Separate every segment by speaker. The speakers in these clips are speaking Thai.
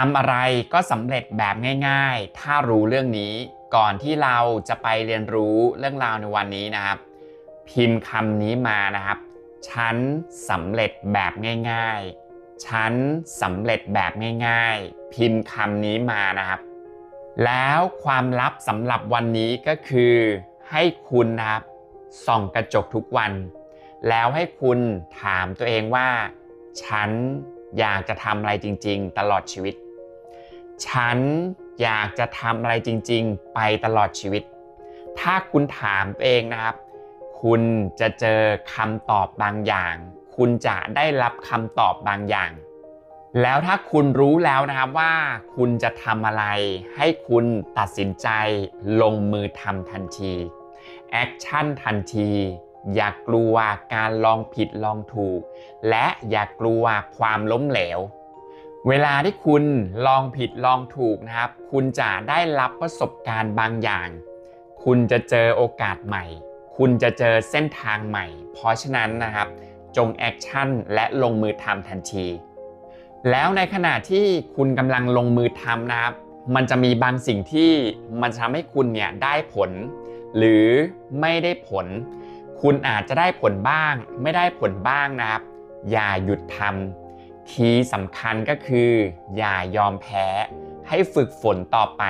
Speaker 1: ทำอะไรก็สำเร็จแบบง่าย ๆ ถ้ารู้เรื่องนี้ก่อนที่เราจะไปเรียนรู้เรื่องราวในวันนี้นะครับ พิมพ์คำนี้มานะครับ ฉันสำเร็จแบบง่าย ๆ ฉันสำเร็จแบบง่าย ๆ พิมพ์คำนี้มานะครับ แล้วความลับสำหรับวันนี้ก็คือ ให้คุณนะครับส่องกระจกทุกวัน แล้วให้คุณถามตัวเองว่า ฉันอยากจะทำอะไรจริง ๆ ตลอดชีวิต ฉันอยากจะทำอะไรจริง ๆ ไปตลอดชีวิต ถ้าคุณถามตัวเองนะครับ คุณจะเจอคำตอบบางอย่าง คุณจะได้รับคำตอบบางอย่าง แล้วถ้าคุณรู้แล้วนะครับว่า คุณจะทำอะไร ให้คุณตัดสินใจลงมือทำทันทีแอคชั่นทันที อย่ากลัวการลองผิดลองถูก และอย่ากลัวความล้มเหลว เวลาที่คุณลองผิดลองถูกนะครับ คุณจะได้รับประสบการณ์บางอย่าง คุณจะเจอโอกาสใหม่ คุณจะเจอเส้นทางใหม่ เพราะฉะนั้นนะครับ จงแอคชั่นและลงมือทำทันที แล้วในขณะที่คุณกำลังลงมือทำนะครับ มันจะมีบางสิ่งที่มันจะทำให้คุณเนี่ยได้ผล หรือไม่ได้ผล คุณอาจจะได้ผลบ้าง ไม่ได้ผลบ้างนะครับ อย่าหยุดทำ คีย์สำคัญก็คือ อย่ายอมแพ้ให้ฝึกฝนต่อไป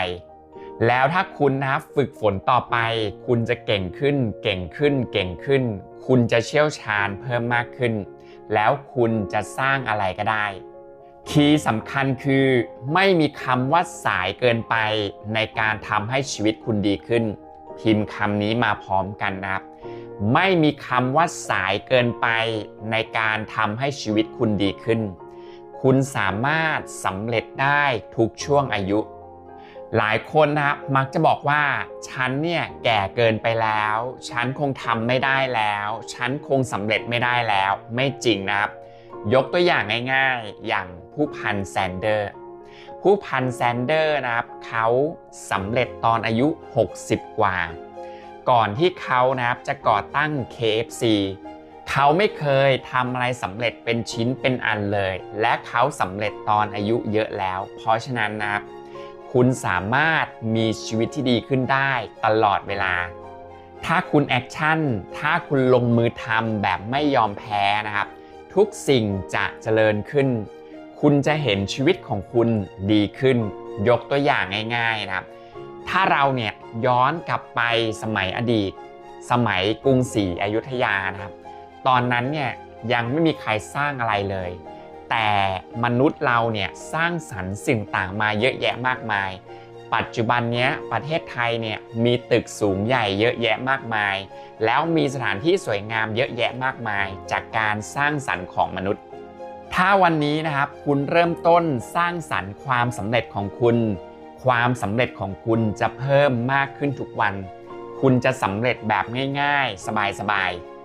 Speaker 1: แล้วถ้าคุณนะฝึกฝนต่อไป คุณจะเก่งขึ้น เก่งขึ้น เก่งขึ้น คุณจะเชี่ยวชาญเพิ่มมากขึ้น แล้วคุณจะสร้างอะไรก็ได้ คีย์สำคัญคือ ไม่มีคำว่าสายเกินไปในการทำให้ชีวิตคุณดีขึ้น พิมพ์คำนี้มาพร้อมกันนะครับไม่มีคำว่าสายเกินไปในการทำให้ชีวิตคุณดีขึ้น คุณสามารถสำเร็จได้ทุกช่วงอายุ หลายคนนะครับมักจะบอกว่า ฉันเนี่ยแก่เกินไปแล้ว ฉันคงทำไม่ได้แล้ว ฉันคงสำเร็จไม่ได้แล้ว ไม่จริงนะครับ ยกตัวอย่างง่ายๆ อย่างผู้พันแซนเดอร์ ผู้พันแซนเดอร์นะครับเขาสำเร็จตอนอายุ 60 กว่า ก่อนที่เขานะครับจะก่อตั้ง KFC เขาไม่เคยทำอะไรสำเร็จเป็นชิ้นเป็นอันเลย และเขาสำเร็จตอนอายุเยอะแล้ว เพราะฉะนั้นนะครับคุณสามารถมีชีวิตที่ดีขึ้นได้ตลอดเวลา ถ้าคุณแอคชั่น ถ้าคุณลงมือทำแบบไม่ยอมแพ้นะครับ ทุกสิ่งจะเจริญขึ้น คุณจะเห็นชีวิตของคุณดีขึ้น ยกตัวอย่างง่ายๆนะครับ ถ้าเราเนี่ยย้อนกลับไปสมัยอดีต สมัยกรุงศรีอยุธยานะครับ ตอนนั้นเนี่ยยังไม่มีใครสร้างอะไรเลย แต่มนุษย์เราเนี่ยสร้างสรรค์สิ่งต่างมาเยอะแยะมากมาย ปัจจุบันเนี้ยประเทศไทยเนี่ยมีตึกสูงใหญ่เยอะแยะมากมาย แล้วมีสถานที่สวยงามเยอะแยะมากมาย จากการสร้างสรรค์ของมนุษย์ ถ้าวันนี้นะครับคุณเริ่มต้นสร้างสรรค์ความสำเร็จของคุณ ความสำเร็จของคุณจะเพิ่มมากขึ้นทุกวัน คุณจะสำเร็จแบบง่าย ๆ สบายๆ